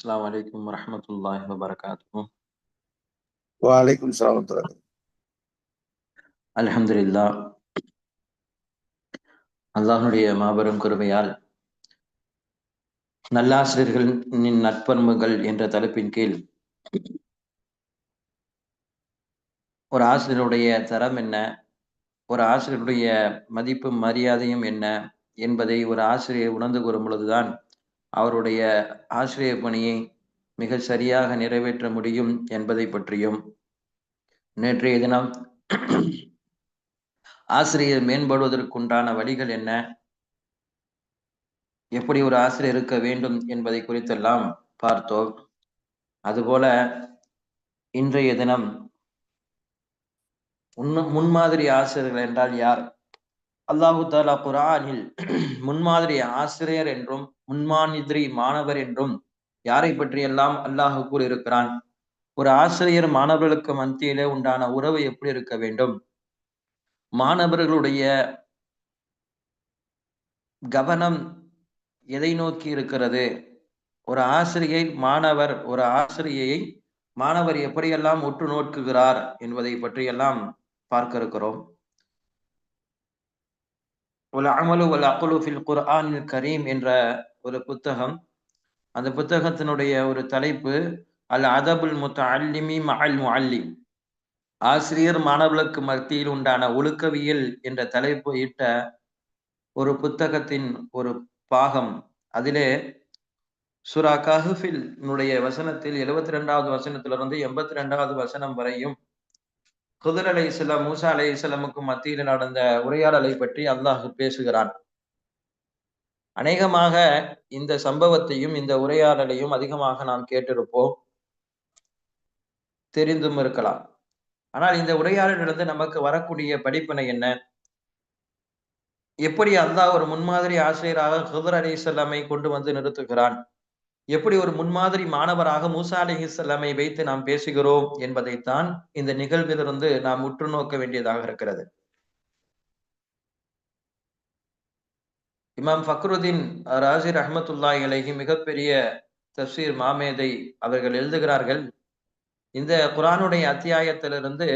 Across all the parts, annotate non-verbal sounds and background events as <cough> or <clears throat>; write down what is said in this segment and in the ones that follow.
السلام عليكم ورحمة الله وبركاته وعليكم السلام ورحمة الله الحمد لله அல்லாஹனுடைய மாபெரும் கிருபையால் நல்லாசிரியர்களின் நட்பண்புகள் என்ற தலைப்பின் கீழ் ஒரு ஆசிரியருடைய தரம் என்ன ஒரு ஆசிரியருடைய மதிப்பும் மரியாதையும் என்ன என்பதை ஒரு ஆசிரியர் உணர்ந்து கூறும் பொழுதுதான் அவருடைய ஆசிரியர் பணியை மிக சரியாக நிறைவேற்ற முடியும் என்பதை பற்றியும் நேற்றைய தினம் ஆசிரியர் மேம்படுவதற்குண்டான வழிகள் என்ன? எப்படி ஒரு ஆசிரியர் இருக்க வேண்டும் என்பதை குறித்தெல்லாம் பார்த்தோம். அதுபோல இன்றைய தினம் முன்மாதிரி ஆசிரியர்கள் என்றால் யார்? அல்லாஹு தாலா குரானில் <clears throat> முன்மாதிரி ஆசிரியர் என்றும் முன்மாதிரி மாணவர் என்றும் யாரை பற்றியெல்லாம் அல்லாஹு கூறியிருக்கிறான்? ஒரு ஆசிரியர் மாணவர்களுக்கு மத்தியிலே உண்டான உறவு எப்படி இருக்க வேண்டும்? மாணவர்களுடைய கவனம் எதை நோக்கி இருக்கிறது? ஒரு ஆசிரியை மாணவர் ஒரு ஆசிரியை மாணவர் எப்படியெல்லாம் உற்று நோக்குகிறார் என்பதை பற்றியெல்லாம் பார்க்க இருக்கிறோம். அமலு ஒல் அகுலு ஃபில் குர்ஆன் கரீம் என்ற ஒரு புத்தகம். அந்த புத்தகத்தினுடைய ஒரு தலைப்பு அல் அதபுல் முத்த அல்லிமி மஹல் முஅல்லிம் ஆசிரியர் மாணவர்களுக்கு மத்தியில் உண்டான ஒழுக்கவியல் என்ற தலைப்பு இட்ட ஒரு புத்தகத்தின் ஒரு பாகம். அதிலே சுரா கஹுஃபில் வசனத்தில் எழுபத்தி ரெண்டாவது வசனத்திலிருந்து எண்பத்தி ரெண்டாவது வசனம் வரையும் குதிர் அலை இஸ்லாம் மூசா அலை இஸ்லாமுக்கும் மத்தியில் நடந்த உரையாடலை பற்றி அல்லாஹ் பேசுகிறான். அநேகமாக இந்த சம்பவத்தையும் இந்த உரையாடலையும் அதிகமாக நாம் கேட்டிருப்போம். தெரிந்தும் இருக்கலாம். ஆனால் இந்த உரையாடலிருந்து நமக்கு வரக்கூடிய படிப்பினை என்ன? எப்படி அல்லாஹ் ஒரு முன்மாதிரி ஆசிரியராக ஹுதர் அலி இஸ்லாமை கொண்டு வந்து நிறுத்துகிறான்? எப்படி ஒரு முன்மாதிரி மாணவராக மூசா அலி வைத்து நாம் பேசுகிறோம் என்பதைத்தான் இந்த நிகழ்விலிருந்து நாம் உற்று நோக்க வேண்டியதாக இருக்கிறது. இமாம் ஃபக்ருதீன் ராசிர் அஹமத்துல்லா இலகி மிகப்பெரிய தப்சீர் மாமேதை அவர்கள் எழுதுகிறார்கள். இந்த குரானுடைய அத்தியாயத்திலிருந்து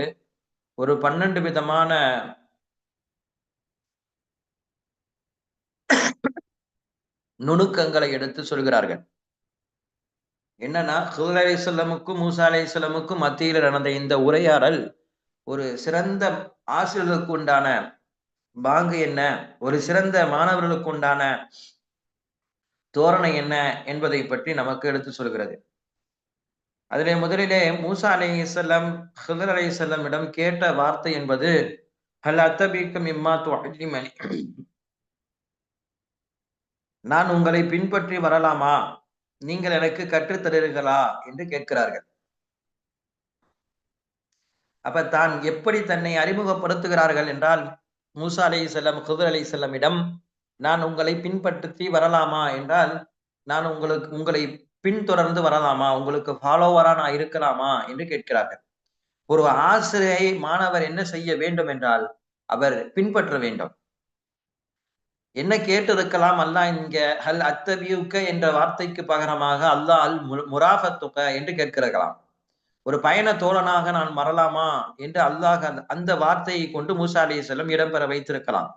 ஒரு பன்னெண்டு விதமான நுணுக்கங்களை எடுத்து சொல்கிறார்கள். என்னன்னா ஹுல் அலி சொல்லமுக்கும் மூசா அலி சொல்லமுக்கும் மத்தியில் நடந்த இந்த உரையாடல் ஒரு சிறந்த ஆசிரியர்களுக்கு உண்டான பாங்கு என்ன? ஒரு சிறந்த மாணவர்களுக்கு உண்டான தோரணை என்ன என்பதை பற்றி நமக்கு எடுத்து சொல்கிறது. அதிலே முதலிலே மூசா அலி இஸ்லாம் ஹிதர் அலி இடம் கேட்ட வார்த்தை என்பது ஹல் அத்தபிக்கும் இம்மா நான் உங்களை பின்பற்றி வரலாமா? நீங்கள் எனக்கு கற்றுத்தருகிறீர்களா என்று கேட்கிறார்கள். அப்ப தான் எப்படி தன்னை அறிமுகப்படுத்துகிறார்கள் என்றால் மூசா அலை செல்லம் ஹுதர் அலை செல்லமிடம் நான் உங்களை பின்பற்றி வரலாமா என்றால் நான் உங்களுக்கு உங்களை பின்தொடர்ந்து வரலாமா உங்களுக்கு ஃபாலோவரா நான் இருக்கலாமா என்று கேட்கிறார்கள். ஒரு ஆசிரியை மாணவர் என்ன செய்ய வேண்டும் என்றால் அவர் பின்பற்ற வேண்டும். என்ன கேட்டிருக்கலாம்? அல்லாஹ் இங்க ஹல் அத்தபியுக்க என்ற வார்த்தைக்கு பகரமாக அல்லாஹ் அல் முராஃபத்துக்க என்று கேட்கிறார்களாம். ஒரு பயண தோழனாக நான் மறலாமா? என்று அல்லாஹ் அந்த வார்த்தையை கொண்டு மூசா அலி செல்லம் இடம்பெற வைத்திருக்கலாம்.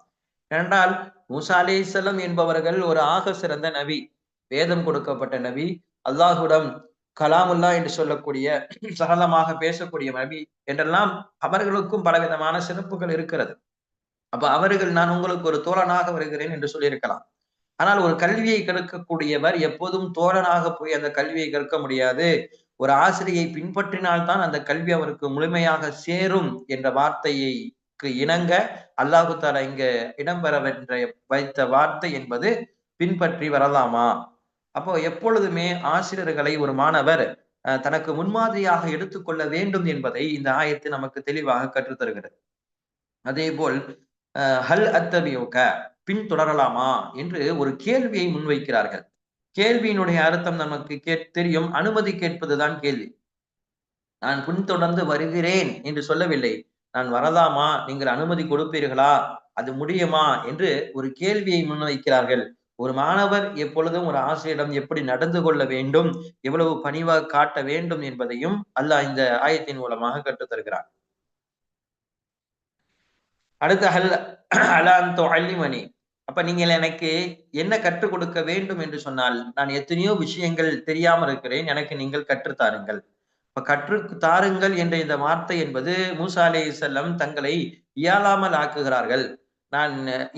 ஏனென்றால் மூசா அலி செல்லம் என்பவர்கள் ஒரு ஆக சிறந்த நபி வேதம் கொடுக்கப்பட்ட நபி. அல்லாஹுடம் கலாமுல்லா என்று சொல்லக்கூடிய சரளமாக பேசக்கூடிய நபி என்றெல்லாம் அவர்களுக்கும் பலவிதமான சிறப்புகள் இருக்கிறது. அப்ப அவர்கள் நான் உங்களுக்கு ஒரு தோழனாக வருகிறேன் என்று சொல்லியிருக்கலாம். ஆனால் ஒரு கல்வியை கற்கக்கூடியவர் எப்போதும் தோழனாக போய் அந்த கல்வியை கற்க முடியாது. ஒரு ஆசிரியை பின்பற்றினால்தான் அந்த கல்வி அவருக்கு முழுமையாக சேரும் என்ற வார்த்தையை இணங்க அல்லாஹு தாலா இங்க இடம்பெற வைத்த வார்த்தை என்பது பின்பற்றி வரலாமா? அப்போ எப்பொழுதுமே ஆசிரியர்களை ஒரு மாணவர் தனக்கு முன்மாதிரியாக எடுத்துக்கொள்ள வேண்டும் என்பதை இந்த ஆயத்து நமக்கு தெளிவாக கற்றுத்தருகிறது. அதே போல் ஹல் அத்தபியோக பின்தொடரலாமா என்று ஒரு கேள்வியை முன்வைக்கிறார்கள். கேள்வியினுடைய அர்த்தம் நமக்கு கே தெரியும். அனுமதி கேட்பதுதான் கேள்வி. நான் பின்தொடர்ந்து வருகிறேன் என்று சொல்லவில்லை. நான் வரலாமா? நீங்கள் அனுமதி கொடுப்பீர்களா? அது முடியுமா? என்று ஒரு கேள்வியை முன்வைக்கிறார்கள். ஒரு மாணவர் எப்பொழுதும் ஒரு ஆசிரியரிடம் எப்படி நடந்து கொள்ள வேண்டும் எவ்வளவு பணிவாக காட்ட வேண்டும் என்பதையும் அல்லாஹ் இந்த ஆயத்தின் மூலமாக கற்றுத் தருகிறார் அடுத்து ஹல் அலாந்தோ அள்ளிமணி அப்ப நீங்கள் எனக்கு என்ன கற்றுக் கொடுக்க வேண்டும் என்று சொன்னால் நான் எத்தனையோ விஷயங்கள் தெரியாமல் இருக்கிறேன். எனக்கு நீங்கள் கற்றுத்தாருங்கள் இப்ப கற்று தாருங்கள் என்ற இந்த வார்த்தை என்பது மூசா அலி செல்லம் தங்களை இயலாமல் ஆக்குகிறார்கள். நான்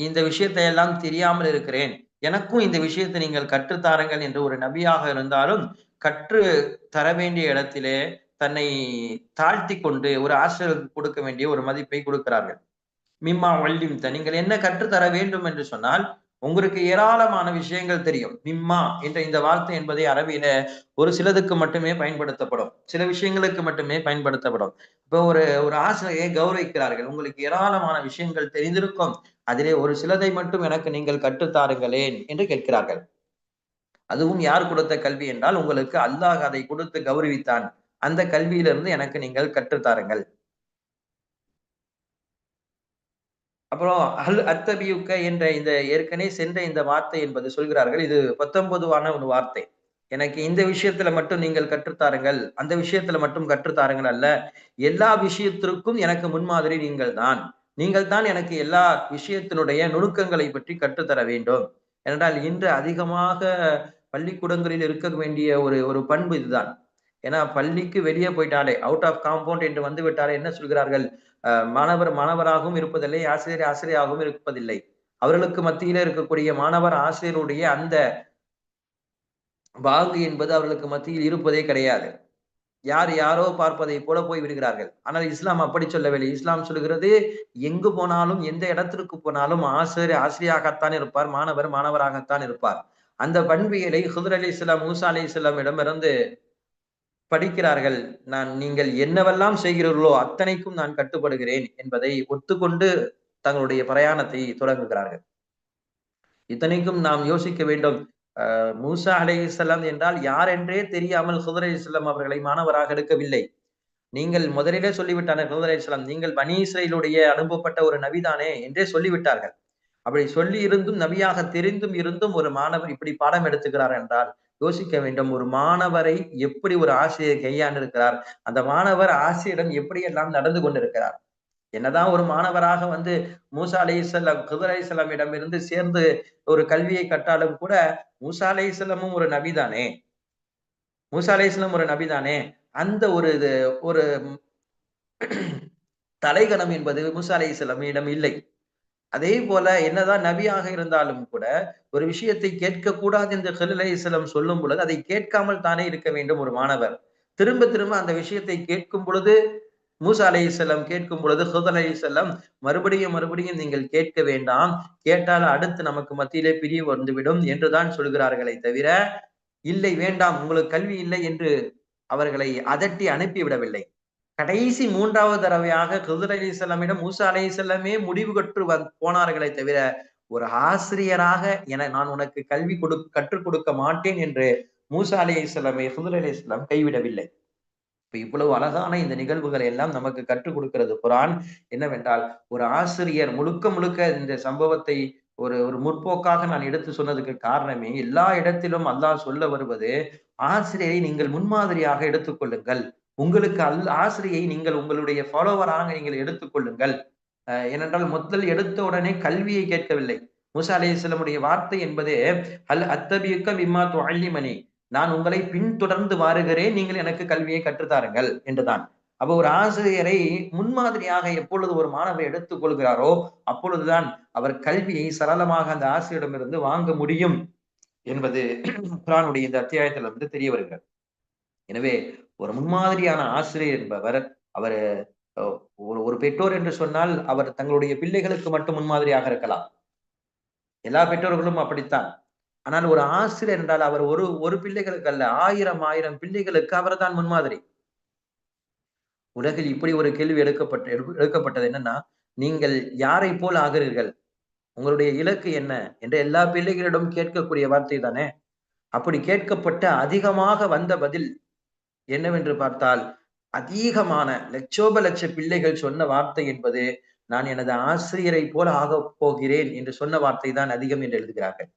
இந்த விஷயத்தை எல்லாம் தெரியாமல் இருக்கிறேன். எனக்கும் இந்த விஷயத்தை நீங்கள் கற்றுத்தாருங்கள் என்று ஒரு நபியாக இருந்தாலும் கற்று தர வேண்டிய இடத்திலே தன்னை தாழ்த்தி கொண்டு ஒரு ஆசிரியருக்கு கொடுக்க வேண்டிய ஒரு மதிப்பை கொடுக்கிறார்கள். மிம்மா வள்ளிம்த நீங்கள் என்ன கற்றுத்தர வேண்டும் என்று சொன்னால் உங்களுக்கு ஏராளமான விஷயங்கள் தெரியும். மிம்மா என்ற இந்த வார்த்தை என்பதை அரபியில ஒரு சிலதுக்கு மட்டுமே பயன்படுத்தப்படும். சில விஷயங்களுக்கு மட்டுமே பயன்படுத்தப்படும். இப்போ ஒரு ஒரு ஆசிரியரை கௌரவிக்கிறார்கள். உங்களுக்கு ஏராளமான விஷயங்கள் தெரிந்திருக்கும். அதிலே ஒரு சிலதை மட்டும் எனக்கு நீங்கள் கற்றுத்தாருங்களேன் என்று கேட்கிறார்கள். அதுவும் யார் கொடுத்த கல்வி என்றால் உங்களுக்கு அல்லாஹ் அதை கொடுத்து கௌரவித்தான். அந்த கல்வியிலிருந்து எனக்கு நீங்கள் கற்றுத்தாருங்கள். அப்புறம் அல் அத்தபியுக்க என்ற இந்த ஏற்கனவே சென்ற இந்த வார்த்தை என்பது சொல்கிறார்கள். இது பத்தொன்பதுவான ஒரு வார்த்தை. எனக்கு இந்த விஷயத்துல மட்டும் நீங்கள் கற்றுத்தாருங்கள். அந்த விஷயத்துல மட்டும் கற்றுத்தாருங்கள் அல்ல. எல்லா விஷயத்திற்கும் எனக்கு முன்மாதிரி நீங்கள் தான். நீங்கள் தான் எனக்கு எல்லா விஷயத்தினுடைய நுணுக்கங்களை பற்றி கற்றுத்தர வேண்டும். ஏனென்றால் இன்று அதிகமாக பள்ளிக்கூடங்களில் இருக்க வேண்டிய ஒரு ஒரு பண்பு இதுதான். ஏன்னா பள்ளிக்கு வெளியே போயிட்டாலே அவுட் ஆஃப் காம்பவுண்ட் என்று வந்து விட்டாலே என்ன சொல்கிறார்கள்? மாணவர் மாணவராகவும் இருப்பதில்லை ஆசிரியர் ஆசிரியராகவும் இருப்பதில்லை. அவர்களுக்கு மத்தியில இருக்கக்கூடிய மாணவர் ஆசிரியருடைய அந்த பாகு என்பது அவர்களுக்கு மத்தியில் இருப்பதே கிடையாது. யார் யாரோ பார்ப்பதை போல போய் விடுகிறார்கள். ஆனால் இஸ்லாம் அப்படி சொல்லவில்லை. இஸ்லாம் சொல்கிறது எங்கு போனாலும் எந்த இடத்திற்கு போனாலும் ஆசிரியர் ஆசிரியாகத்தான் இருப்பார் மாணவர் மாணவராகத்தான் இருப்பார். அந்த பண்பியலை ஹுதர் அலி இஸ்லாம் மூசா அலி இஸ்லாம் இடமிருந்து படிக்கிறார்கள். நான் நீங்கள் என்னவெல்லாம் செய்கிறீர்களோ அத்தனைக்கும் நான் கட்டுப்படுகிறேன் என்பதை ஒத்துக்கொண்டு தங்களுடைய பிரயாணத்தை தொடங்குகிறார்கள். இத்தனைக்கும் நாம் யோசிக்க வேண்டும். மூசா அலை இஸ்லாம் என்றால் யார் என்றே தெரியாமல் சுதர் இஸ்லாம் அவர்களை மாணவராக எடுக்கவில்லை. நீங்கள் முதலிலே சொல்லிவிட்டார்கள் சுதர் இஸ்லாம் நீங்கள் பனி இஸ்ரேலுடைய அனுப்பப்பட்ட ஒரு நபிதானே என்றே சொல்லிவிட்டார்கள். அப்படி சொல்லி இருந்தும் நபியாக தெரிந்தும் இருந்தும் ஒரு மாணவர் இப்படி பாடம் எடுத்துக்கிறார் என்றால் யோசிக்க வேண்டும் ஒரு மாணவரை எப்படி ஒரு ஆசிரியர் கையாண்டு இருக்கிறார் அந்த மாணவர் ஆசிரியரிடம் எப்படி எல்லாம் நடந்து கொண்டிருக்கிறார்? என்னதான் ஒரு மாணவராக வந்து மூசா அலி இஸ்லாம் குதர் இஸ்லாமிடம் இருந்து சேர்ந்து ஒரு கல்வியை கட்டாலும் கூட மூசா அலி இஸ்லாமும் ஒரு நபிதானே? மூசா அலி இஸ்லாம் ஒரு நபிதானே? அந்த ஒரு இது ஒரு தலைகணம் என்பது மூசா அலி இஸ்லாமியிடம் இல்லை. அதே போல என்னதான் நபியாக இருந்தாலும் கூட ஒரு விஷயத்தை கேட்க கூடாது என்று ஹலில் அலிஸ்லம் சொல்லும் பொழுது அதை கேட்காமல் தானே இருக்க வேண்டும் ஒரு மாணவர். திரும்ப திரும்ப அந்த விஷயத்தை கேட்கும் பொழுது மூசா அலை இஸ்லாம் கேட்கும் பொழுது ஹுத் அலை இஸ்லாம் மறுபடியும் மறுபடியும் நீங்கள் கேட்க வேண்டாம் கேட்டால் அடுத்து நமக்கு மத்தியிலே பிரிவு வந்துவிடும் என்றுதான் சொல்கிறார்களே தவிர இல்லை வேண்டாம் உங்களுக்கு கல்வி இல்லை என்று அவர்களை அதட்டி அனுப்பிவிடவில்லை. கடைசி மூன்றாவது தடவையாக ஹுதர் அலி இஸ்லாமிடம் மூசா அலி இஸ்லாமே முடிவு கற்று வந் போனார்களே தவிர ஒரு ஆசிரியராக என நான் உனக்கு கல்வி கொடு கற்றுக் கொடுக்க மாட்டேன் என்று மூசா அலி இஸ்லாமை ஹுதர் அலி இஸ்லாம் கைவிடவில்லை. இப்ப இவ்வளவு அழகான இந்த நிகழ்வுகளை எல்லாம் நமக்கு கற்றுக் கொடுக்கிறது குரான். என்னவென்றால் ஒரு ஆசிரியர் முழுக்க முழுக்க இந்த சம்பவத்தை ஒரு ஒரு முற்போக்காக நான் எடுத்து சொன்னதுக்கு காரணமே எல்லா இடத்திலும் அல்லாஹ் சொல்ல வருவது ஆசிரியரை நீங்கள் முன்மாதிரியாக எடுத்துக்கொள்ளுங்கள் உங்களுக்கு அல் ஆசிரியை நீங்கள் உங்களுடைய ஃபாலோவராக நீங்கள் எடுத்துக்கொள்ளுங்கள் ஏனென்றால் முதல் எடுத்த உடனே கல்வியை கேட்கவில்லை. முசா அலி இஸ்லமுடைய வார்த்தை என்பது அல் அத்தபியுக்க விம்மா துஅல்லிமணி நான் உங்களை பின்தொடர்ந்து வாருகிறேன் நீங்கள் எனக்கு கல்வியை கற்றுத்தாருங்கள் என்றுதான். அப்போ ஒரு ஆசிரியரை முன்மாதிரியாக எப்பொழுது ஒரு மாணவர் எடுத்துக் கொள்கிறாரோ அப்பொழுதுதான் அவர் கல்வியை சரளமாக அந்த ஆசிரியரிடமிருந்து வாங்க முடியும் என்பது குரானுடைய இந்த அத்தியாயத்துல வந்து தெரிய வருகிறது. எனவே ஒரு முன்மாதிரியான ஆசிரியர் என்பவர் அவர் ஒரு ஒரு பெற்றோர் என்று சொன்னால் அவர் தங்களுடைய பிள்ளைகளுக்கு மட்டும் முன்மாதிரியாக இருக்கலாம். எல்லா பெற்றோர்களும் அப்படித்தான். ஆனால் ஒரு ஆசிரியர் என்றால் அவர் ஒரு ஒரு பிள்ளைகளுக்கு அல்ல ஆயிரம் ஆயிரம் பிள்ளைகளுக்கு அவர் தான் முன்மாதிரி. உலகில் இப்படி ஒரு கேள்வி எடுக்கப்பட்ட எடுக்கப்பட்டது என்னன்னா நீங்கள் யாரை போல் ஆகிறீர்கள்? உங்களுடைய இலக்கு என்ன? என்று எல்லா பிள்ளைகளிடம் கேட்கக்கூடிய வார்த்தை தானே? அப்படி கேட்கப்பட்ட அதிகமாக வந்த பதில் என்னவென்று பார்த்தால் அதிகமான லட்சோப லட்ச பிள்ளைகள் சொன்ன வார்த்தை என்பது நான் எனது ஆசிரியரை போல ஆக போகிறேன் என்று சொன்ன வார்த்தை தான் அதிகம் என்று எழுதுகிறார்கள்.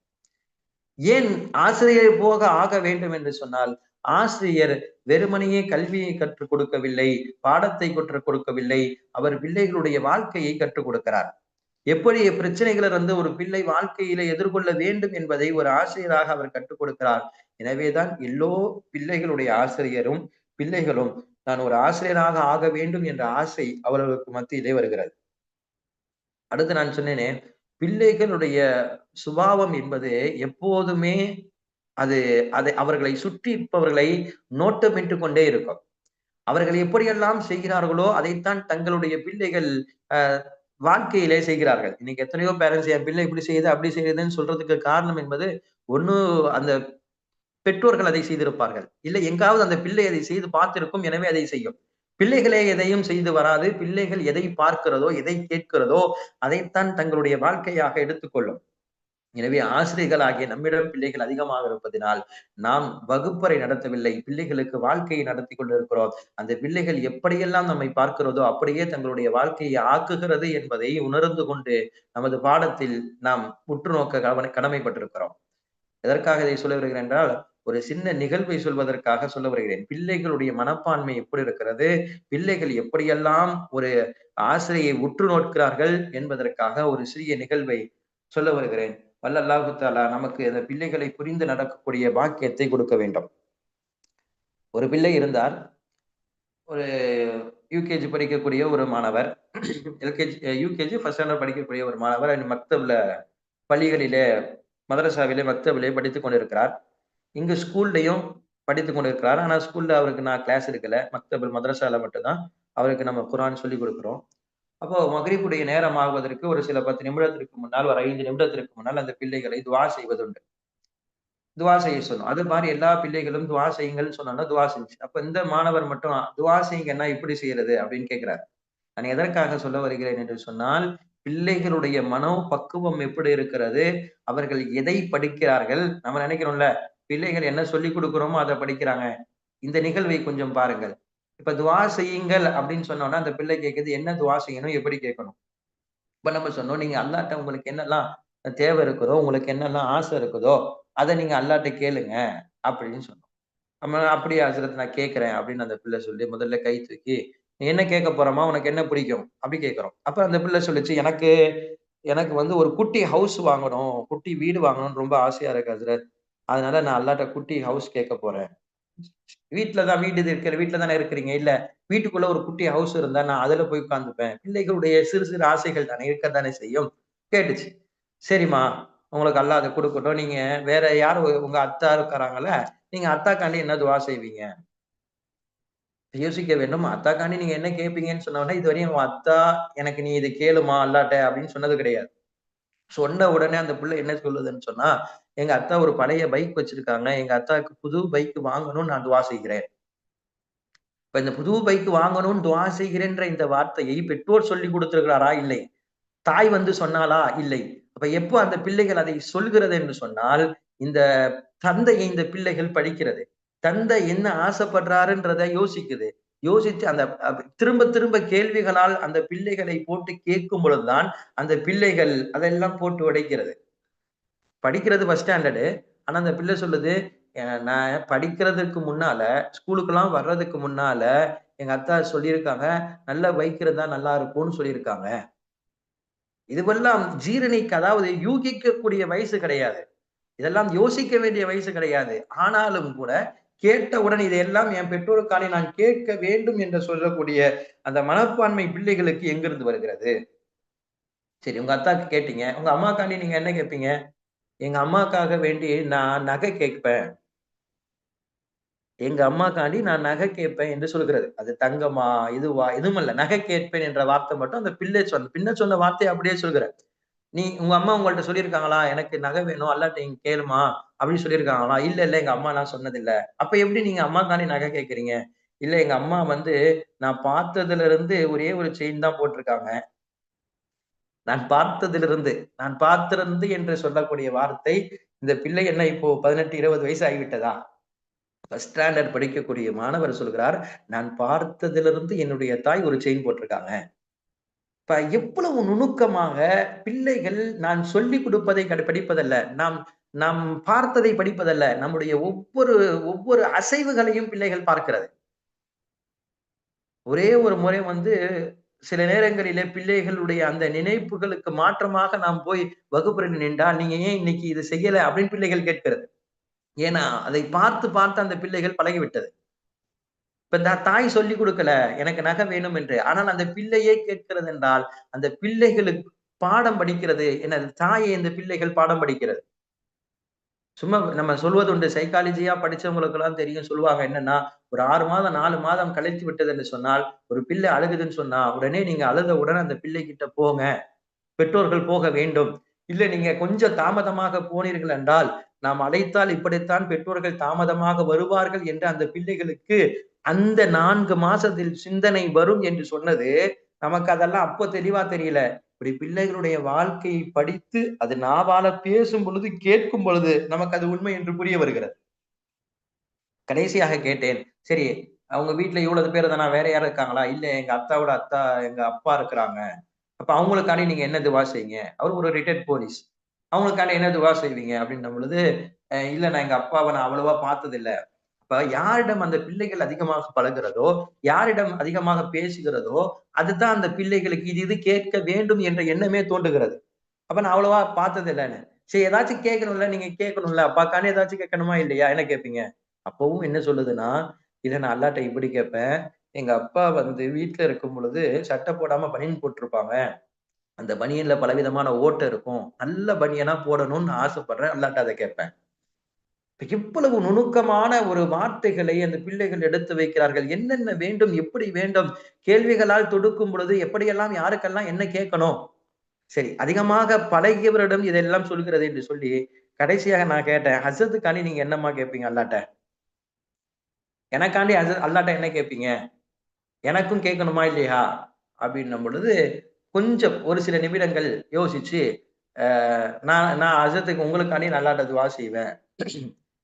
ஏன் ஆசிரியரை போக ஆக வேண்டும் என்று சொன்னால் ஆசிரியர் வெறுமனையே கல்வியை கற்றுக் கொடுக்கவில்லை பாடத்தை கற்றுக் கொடுக்கவில்லை அவர் பிள்ளைகளுடைய வாழ்க்கையை கற்றுக் கொடுக்கிறார். எப்படி பிரச்சனைகளை வந்து ஒரு பிள்ளை வாழ்க்கையில எதிர்கொள்ள வேண்டும் என்பதை ஒரு ஆசிரியராக அவர் கற்றுக் கொடுக்கிறார் எனவேதான் எல்லோ பிள்ளைகளுடைய ஆசிரியரும் பிள்ளைகளும் நான் ஒரு ஆசிரியராக ஆக வேண்டும் என்ற ஆசை அவர்களுக்கு மத்தியிலே வருகிறது. அடுத்து நான் சொன்னேனே பிள்ளைகளுடைய சுபாவம் என்பது எப்போதுமே அது அதை அவர்களை சுற்றி இருப்பவர்களை நோட்டமிட்டு கொண்டே இருக்கும். அவர்கள் எப்படியெல்லாம் செய்கிறார்களோ அதைத்தான் தங்களுடைய பிள்ளைகள் அஹ் வாழ்க்கையிலே செய்கிறார்கள். இன்னைக்கு எத்தனையோ பேரண்ட்ஸ் என் பிள்ளை இப்படி செய்யுது அப்படி செய்யுதுன்னு சொல்றதுக்கு காரணம் என்பது ஒண்ணு அந்த பெற்றோர்கள் அதை செய்திருப்பார்கள். இல்லை எங்காவது அந்த பிள்ளை அதை செய்து பார்த்திருக்கும் எனவே அதை செய்யும். பிள்ளைகளே எதையும் செய்து வராது. பிள்ளைகள் எதை பார்க்கிறதோ எதை கேட்கிறதோ அதைத்தான் தங்களுடைய வாழ்க்கையாக எடுத்துக்கொள்ளும். எனவே ஆசிரியர்கள் ஆகிய நம்மிடம் பிள்ளைகள் அதிகமாக இருப்பதனால் நாம் வகுப்பறை நடத்தவில்லை. பிள்ளைகளுக்கு வாழ்க்கையை நடத்தி கொண்டிருக்கிறோம். அந்த பிள்ளைகள் எப்படியெல்லாம் நம்மை பார்க்கிறதோ அப்படியே தங்களுடைய வாழ்க்கையை ஆக்குகிறது என்பதை உணர்ந்து கொண்டு நமது பாடத்தில் நாம் உற்று நோக்க கடமைப்பட்டிருக்கிறோம். எதற்காக இதை சொல்ல வருகிறேன் என்றால் ஒரு சின்ன நிகழ்வை சொல்வதற்காக சொல்ல வருகிறேன். பிள்ளைகளுடைய மனப்பான்மை எப்படி இருக்கிறது? பிள்ளைகள் எப்படியெல்லாம் ஒரு ஆசிரியை உற்று நோக்கிறார்கள் என்பதற்காக ஒரு சிறிய நிகழ்வை சொல்ல வருகிறேன். வல்ல அல்லாஹு தாலா நமக்கு அந்த பிள்ளைகளை புரிந்து நடக்கக்கூடிய பாக்கியத்தை கொடுக்க வேண்டும். ஒரு பிள்ளை இருந்தார் ஒரு யூகேஜி படிக்கக்கூடிய ஒரு மாணவர் எல்கேஜி யூகேஜி ஃபர்ஸ்ட் ஸ்டாண்டர்ட் படிக்கக்கூடிய ஒரு மாணவர் மக்தப்ல பள்ளிகளிலே மதரசாவிலே மக்தபிலே படித்துக் கொண்டிருக்கிறார். இங்கு ஸ்கூல்லையும் படித்து கொண்டிருக்கிறார். ஆனால் ஸ்கூல்ல அவருக்கு நான் கிளாஸ் எடுக்கல. மக்தபில் மதரசால மட்டும்தான் அவருக்கு நம்ம குரான் சொல்லி கொடுக்குறோம். அப்போ மகரிப்புடைய நேரம் ஆகுவதற்கு ஒரு சில பத்து நிமிடத்திற்கு முன்னால் ஒரு ஐந்து நிமிடத்திற்கு முன்னால் அந்த பிள்ளைகளை துவா செய்வதுண்டு. துவா செய்ய சொல்லணும் அது மாதிரி எல்லா பிள்ளைகளும் துவா செய்யுங்கள்னு சொன்னோம்னா துவா செஞ்சு. அப்ப இந்த மாணவர் மட்டும் துவா செய்யுங்கன்னா இப்படி செய்யறது? அப்படின்னு கேட்கிறார் நான் எதற்காக சொல்ல வருகிறேன்? என்று சொன்னால் பிள்ளைகளுடைய மனோ பக்குவம் எப்படி இருக்கிறது? அவர்கள் எதை படிக்கிறார்கள்? நம்ம நினைக்கிறோம்ல பிள்ளைகள் என்ன சொல்லி கொடுக்குறோமோ அதை படிக்கிறாங்க. இந்த நிகழ்வை கொஞ்சம் பாருங்கள். இப்ப துவா செய்யுங்கள் அப்படின்னு சொன்னோம்னா அந்த பிள்ளை கேட்குது என்ன துவா செய்யணும்? எப்படி கேட்கணும்? இப்ப நம்ம சொன்னோம் நீங்க அல்லாட்ட உங்களுக்கு என்னெல்லாம் தேவை இருக்குதோ உங்களுக்கு என்னெல்லாம் ஆசை இருக்குதோ அதை நீங்க அல்லாட்ட கேளுங்க அப்படின்னு சொன்னோம். நம்ம அப்படியே ஆசிரத்தை நான் கேட்கிறேன் அப்படின்னு அந்த பிள்ளை சொல்லி முதல்ல கை தூக்கி நீ என்ன கேட்க போறோமா? உனக்கு என்ன பிடிக்கும்? அப்படி கேட்கிறோம் அப்ப அந்த பிள்ளை சொல்லிச்சு எனக்கு எனக்கு வந்து ஒரு குட்டி ஹவுஸ் வாங்கணும் குட்டி வீடு வாங்கணும்னு ரொம்ப ஆசையா இருக்கு ஹசரத். அதனால நான் அல்லாட்ட குட்டி ஹவுஸ் கேட்க போறேன். வீட்டுலதான் வீடு இருக்கிற வீட்டுல தானே இருக்கிறீங்க? இல்ல வீட்டுக்குள்ள ஒரு குட்டி ஹவுஸ் இருந்தா நான் அதுல போய் உட்காந்துப்பேன் பிள்ளைகளுடைய சிறு சிறு ஆசைகள் தானே இருக்க தானே செய்யும்? கேட்டுச்சு. சரிம்மா உங்களுக்கு அல்லா அதை கொடுக்கட்டும். நீங்க வேற யாரும் உங்க அத்தா இருக்கிறாங்கல்ல நீங்க அத்தாக்காண்டி என்ன துவா செய்வீங்க? யோசிக்க வேண்டும். அத்தாக்காண்டி நீங்க என்ன கேட்பீங்கன்னு சொன்னோன்னா இது வரையும் அத்தா எனக்கு நீ இது கேளுமா அல்லாட்ட அப்படின்னு சொன்னது கிடையாது. சொன்ன உடனே அந்த பிள்ளை என்ன சொல்லுதுன்னு சொன்னா எங்க அத்தா ஒரு பழைய பைக் வச்சிருக்காங்க. எங்க அத்தாவுக்கு புது பைக் வாங்கணும்னு நான் துவா செய்கிறேன். இப்ப இந்த புது பைக் வாங்கணும்னு துவா செய்கிறேன்ற இந்த வார்த்தையை பெற்றோர் சொல்லி கொடுத்திருக்கிறாரா? இல்லை. தாய் வந்து சொன்னாலா இல்லை. அப்ப எப்போ அந்த பிள்ளைகள் அதை சொல்கிறது என்று சொன்னால் இந்த தந்தையை இந்த பிள்ளைகள் படிக்கிறது. தந்தை என்ன ஆசைப்படுறாருன்றத யோசிக்குது. யோசித்து அந்த திரும்ப திரும்ப கேள்விகளால் அந்த பிள்ளைகளை போட்டு கேட்கும் பொழுதுதான் அந்த பிள்ளைகள் அதெல்லாம் போட்டு உடைக்கிறது. படிக்கிறது ஃபர்ஸ்ட் ஸ்டாண்டர்டு ஆனா அந்த பிள்ளை சொல்லுது நான் படிக்கிறதுக்கு முன்னால ஸ்கூலுக்கெல்லாம் வர்றதுக்கு முன்னால எங்க அத்தா சொல்லியிருக்காங்க நல்லா வைக்கிறதா நல்லா இருக்கும்னு சொல்லியிருக்காங்க. இதுவெல்லாம் ஜீரணிக்கு அதாவது யூகிக்கக்கூடிய வயசு கிடையாது. இதெல்லாம் யோசிக்க வேண்டிய வயசு கிடையாது. ஆனாலும் கூட கேட்டவுடன் இதையெல்லாம் என் பெற்றோருக்காலே நான் கேட்க வேண்டும் என்று சொல்லக்கூடிய அந்த மனப்பான்மை பிள்ளைகளுக்கு எங்கிருந்து வருகிறது? சரி உங்க அத்தாக்கு கேட்டீங்க. உங்க அம்மாக்காண்டி நீங்க என்ன கேட்பீங்க எங்க அம்மாக்காக வேண்டி நான் நகை கேட்பேன். எங்க அம்மாக்காண்டி நான் நகை கேட்பேன் என்று சொல்கிறது. அது தங்கமா இதுவா எதுவும் இல்ல நகை கேட்பேன் என்ற வார்த்தை மட்டும் அந்த பிள்ளை சொன்ன பின்ன சொன்ன வார்த்தையை அப்படியே சொல்கிறேன் நீ உங்க அம்மா உங்கள்ட்ட சொல்லியிருக்காங்களா? எனக்கு நகை வேணும் அல்லாட்ட நீங்க கேளுமா? அப்படின்னு சொல்லியிருக்காங்களா? இல்ல இல்ல எங்க அம்மா நான் சொன்னது இல்ல அப்ப எப்படி நீங்க அம்மா தாண்டி நகை கேட்கறீங்க இல்ல எங்க அம்மா வந்து நான் பார்த்ததுல இருந்து ஒரே ஒரு செயின் தான் போட்டிருக்காங்க. நான் பார்த்ததிலிருந்து நான் பார்த்திருந்து என்று சொல்லக்கூடிய வார்த்தை இந்த பிள்ளை என்ன இப்போ பதினெட்டு இருபது வயசு ஆகிவிட்டதா? ஃபர்ஸ்ட் ஸ்டாண்டர்ட் படிக்கக்கூடிய மாணவர் சொல்கிறார் நான் பார்த்ததிலிருந்து என்னுடைய தாய் ஒரு செயின் போட்டிருக்காங்க. இப்ப எவ்வளவு நுணுக்கமாக பிள்ளைகள் நான் சொல்லி கொடுப்பதை படிப்பதல்ல நாம் நாம் பார்த்ததை படிப்பதல்ல. நம்முடைய ஒவ்வொரு ஒவ்வொரு அசைவுகளையும் பிள்ளைகள் பார்க்கிறது. ஒரே ஒரு முறை வந்து சில நேரங்களிலே பிள்ளைகளுடைய அந்த நினைப்புகளுக்கு மாற்றமாக நாம் போய் வகுப்பறையில் நின்றா நீங்க ஏன் இன்னைக்கு இது செய்யல? அப்படின்னு பிள்ளைகள் கேட்கிறது. ஏன்னா அதை பார்த்து பார்த்து அந்த பிள்ளைகள் பழகிவிட்டது. இப்ப இந்த தாய் சொல்லி கொடுக்கல எனக்கு நகை வேணும் என்று. ஆனால் அந்த பிள்ளையே கேட்கிறது என்றால் அந்த பிள்ளைகளுக்கு பாடம் படிக்கிறது எனது தாயை இந்த பிள்ளைகள் பாடம் படிக்கிறது. சும்மா நம்ம சொல்வது உண்டு சைக்காலஜியா படிச்சவங்களுக்கு எல்லாம் தெரியும். சொல்லுவாங்க என்னன்னா ஒரு ஆறு மாதம் நாலு மாதம் கழித்து விட்டது என்று சொன்னால் ஒரு பிள்ளை அழுகுதுன்னு சொன்னா உடனே நீங்க அழுத உடனே அந்த பிள்ளை கிட்ட போங்க. பெற்றோர்கள் போக வேண்டும். இல்ல நீங்க கொஞ்சம் தாமதமாக போனீர்கள் என்றால் நாம் அழைத்தால் இப்படித்தான் பெற்றோர்கள் தாமதமாக வருவார்கள் என்று அந்த பிள்ளைகளுக்கு அந்த நான்கு மாசத்தில் சிந்தனை வரும் என்று சொன்னது நமக்கு அதெல்லாம் அப்போ தெளிவா தெரியல. இப்படி பிள்ளைகளுடைய வாழ்க்கையை படித்து அது நாவால பேசும் பொழுது கேட்கும் பொழுது நமக்கு அது உண்மை என்று புரிய வருகிறது. கடைசியாக கேட்டேன் சரி அவங்க வீட்டுல இவ்வளவு பேர் தானா? வேற யாரும் இருக்காங்களா? இல்ல எங்க அத்தாவோட அத்தா எங்க அப்பா இருக்கிறாங்க. அப்ப அவங்களுக்காண்டி நீங்க என்ன துவா செய்வீங்க? அவர் ஒரு ரிட்டையர்ட் போலீஸ் அவங்களுக்காண்டி என்ன துவா செய்வீங்க? அப்படின்னும் பொழுது அஹ் இல்ல நான் எங்க அப்பாவை நான் அவ்வளவா பார்த்தது இல்லை அப்ப யாரிடம் அந்த பிள்ளைகள் அதிகமாக பழகிறதோ யாரிடம் அதிகமாக பேசுகிறதோ அதுதான் அந்த பிள்ளைகளுக்கு இது இது கேட்க வேண்டும் என்ற எண்ணமே தோன்றுகிறது. அப்ப நான் அவ்வளவா பார்த்தது இல்லைன்னு சரி ஏதாச்சும் கேட்கணும்ல நீங்க கேட்கணும்ல அப்பாக்கான ஏதாச்சும் கேட்கணுமா இல்லையா? என்ன கேட்பீங்க? அப்பவும் என்ன சொல்லுதுன்னா இதை நான் அல்லாட்ட இப்படி கேட்பேன். எங்க அப்பா வந்து வீட்டுல இருக்கும் பொழுது சட்டை போடாம பனியன் போட்டிருப்பாங்க. அந்த பனியன்ல பலவிதமான ஓட்டை இருக்கும். நல்ல பனியனா போடணும்னு ஆசைப்படுறேன். அல்லாட்ட அதை கேட்பேன். எவ்வளவு நுணுக்கமான ஒரு வார்த்தைகளை அந்த பிள்ளைகள் எடுத்து வைக்கிறார்கள். என்னென்ன வேண்டும் எப்படி வேண்டும்? கேள்விகளால் தொடுக்கும் பொழுது எப்படியெல்லாம் யாருக்கெல்லாம் என்ன கேட்கணும்? சரி அதிகமாக பழகியவரிடம் இதெல்லாம் சொல்கிறது என்று சொல்லி கடைசியாக நான் கேட்டேன் ஹசத்துக்காண்டி நீங்க என்னம்மா கேட்பீங்க அல்லாட்ட? எனக்காண்டி ஹசத் அல்லாட்ட என்ன கேட்பீங்க? எனக்கும் கேட்கணுமா இல்லையா? அப்படின்னும் பொழுது கொஞ்சம் ஒரு சில நிமிடங்கள் யோசிச்சு நான் நான் ஹசத்துக்கு உங்களுக்காண்டி நல்லாட்ட துவா செய்வேன்.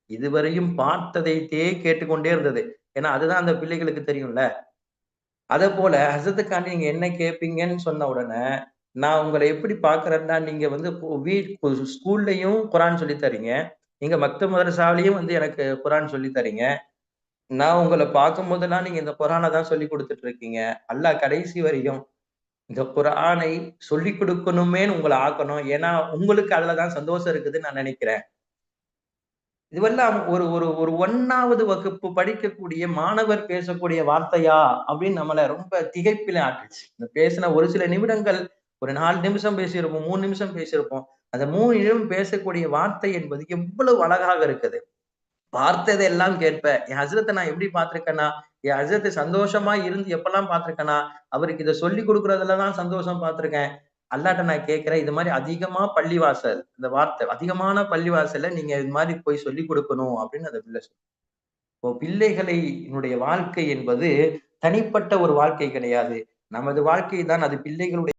இதுவரையும் பார்த்ததைத்தே கேட்டுக்கொண்டே இருந்தது. ஏன்னா அதுதான் அந்த பிள்ளைகளுக்கு தெரியும்ல. அதே போல ஹசத்துக்காண்டி நீங்க என்ன கேட்பீங்கன்னு சொன்ன உடனே நான் உங்களை எப்படி பாக்குறேன்னா நீங்க வந்து வீ ஸ்கூல்லையும் குரான் சொல்லி தரீங்க. நீங்க மக்த மதரசாவிலையும் வந்து எனக்கு குரான் சொல்லி தரீங்க. நான் உங்களை பார்க்கும் போதெல்லாம் நீங்க இந்த குரானை தான் சொல்லி கொடுத்துட்டு இருக்கீங்க. அல்லாஹ் கடைசி வரையும் இந்த குரானை சொல்லி கொடுக்கணுமேன்னு உங்களை ஆக்கணும். ஏன்னா உங்களுக்கு அதுலதான் சந்தோஷம் இருக்குதுன்னு நான் நினைக்கிறேன். இதுவெல்லாம் ஒரு ஒரு ஒரு ஒன்னாவது வகுப்பு படிக்கக்கூடிய மாணவர் பேசக்கூடிய வார்த்தையா அப்படின்னு நம்மள ரொம்ப திகைப்பில ஆட்டுச்சு இந்த பேசின ஒரு சில நிமிடங்கள் ஒரு நாலு நிமிஷம் பேசியிருப்போம் மூணு நிமிஷம் பேசியிருப்போம். அந்த மூணு நிமிடம் பேசக்கூடிய வார்த்தை என்பது எவ்வளவு அழகாக இருக்குது. பார்த்ததை எல்லாம் கேட்பேன் என் ஹசரத்தை நான் எப்படி பார்த்திருக்கேன்னா? என் ஹசரத்தை சந்தோஷமா இருந்து எப்பெல்லாம் பார்த்திருக்கேனா அவருக்கு இதை சொல்லி கொடுக்கறதுலதான் சந்தோஷம் பார்த்திருக்கேன். அல்லாட்ட நான் கேட்கிறேன் இது மாதிரி அதிகமா பள்ளிவாசல் இந்த வார்த்தை அதிகமான பள்ளிவாசல நீங்க இது மாதிரி போய் சொல்லி கொடுக்கணும் அப்படின்னு அந்த பிள்ளை சொல்லு இப்போ பிள்ளைகளை என்னுடைய வாழ்க்கை என்பது தனிப்பட்ட ஒரு வாழ்க்கை கிடையாது. நமது வாழ்க்கை தான் அது பிள்ளைகளுடைய